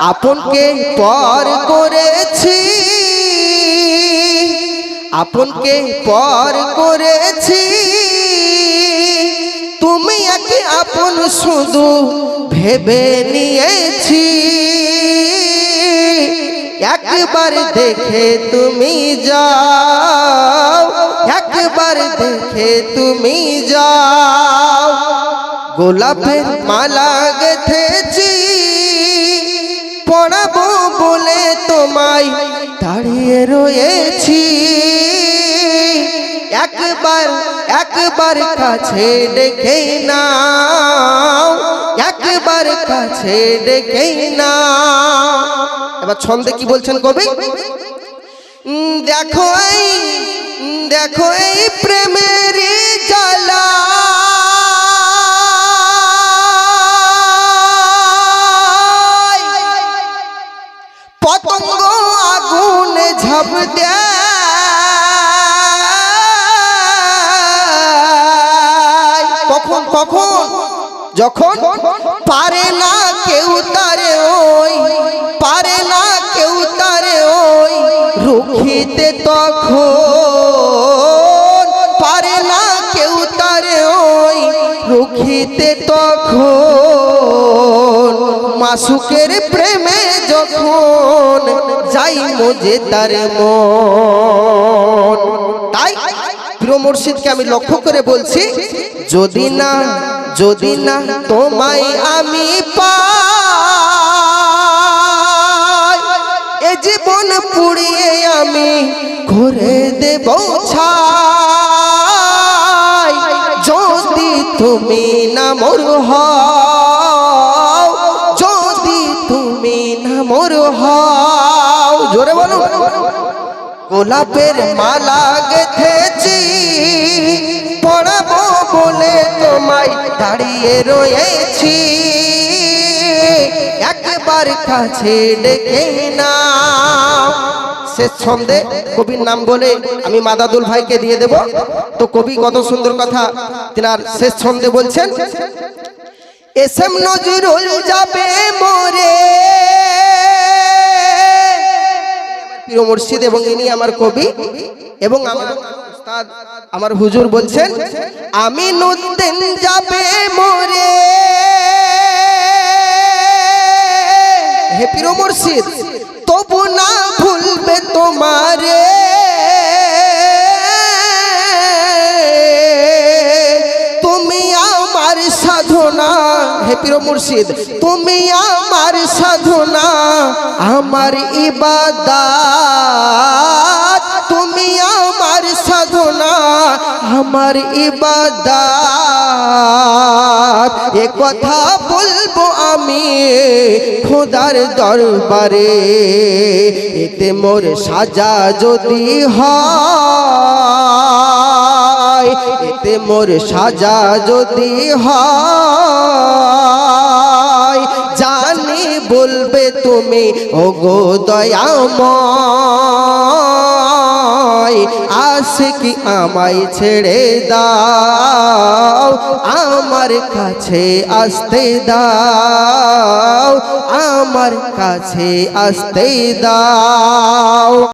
আপনকে পর করেছি। আপনকে পর করেছি। তুমি একে আপন শুধু ভেবে নিয়েছি। একবার দেখে তুমি যাও, একবার দেখে তুমি যাও। গোলাপের মালা গেথেছি তোমায় দাঁড়িয়ে রয়েছি। একবার একবার কাছে ডেকে নাও। একবার কাছে ডেকে নাও। এবার ছন্দে কি বলছেন কবি? দেখো এই দেখো এই প্রেমের দেয়। কখন কখন? যখন পারে না কেউ তারে ওই, পারে না কেউ তারে ওই, রুখিতে তখন পারে না কেউ তারে ওই, রুখিতে তখন মাসুকের প্রেমে যখন যাই মজে তার তাই প্রিয় মুর্শিদকে আমি লক্ষ্য করে বলছি, যদি না যদি না তোমায় আমি পাই, এ জীবন পুড়িয়ে আমি করে দেব ছাই। যদি তুমি না মোর হও জোরে বলো। গোলাপের মালা গেথেছি, পড়াবো বলে তোমায় দাঁড়িয়ে রয়েছি। একবার কাছে ডেকে না শেষ ছন্দে কবির নাম বলে আমি মাদাদুল ভাইকে দিয়ে দেব। তো কবি কত সুন্দর কথা তিনার শেষ ছন্দে বলছেন এসএম নজরুল যাবে মোরে প্রিয় মসজিদ এবং ইনি আমার কবি এবং আমার উস্তাদ, আমার হুজুর বলছেন আমি নুদ্দিন যাবে মোরে। হে প্রিয় মসজিদ তবু না ভুলবে তোমারে। প্রিয় মুর্শিদ, তুমি আমার সাধনা, আমার ইবাদাত। তুমি আমার সাধনা, আমার ইবাদাত। এ কথা বলব আমি খোদার দরবারে, এতে মোর সাজা যদি হয়, এতে মোর সাজা যদি হয়। তুমি, ওগো দয়াময় আসে কি আমায় ছেড়ে দাও, আমার কাছে আসতে দাও, আমার কাছে আসতে দাও।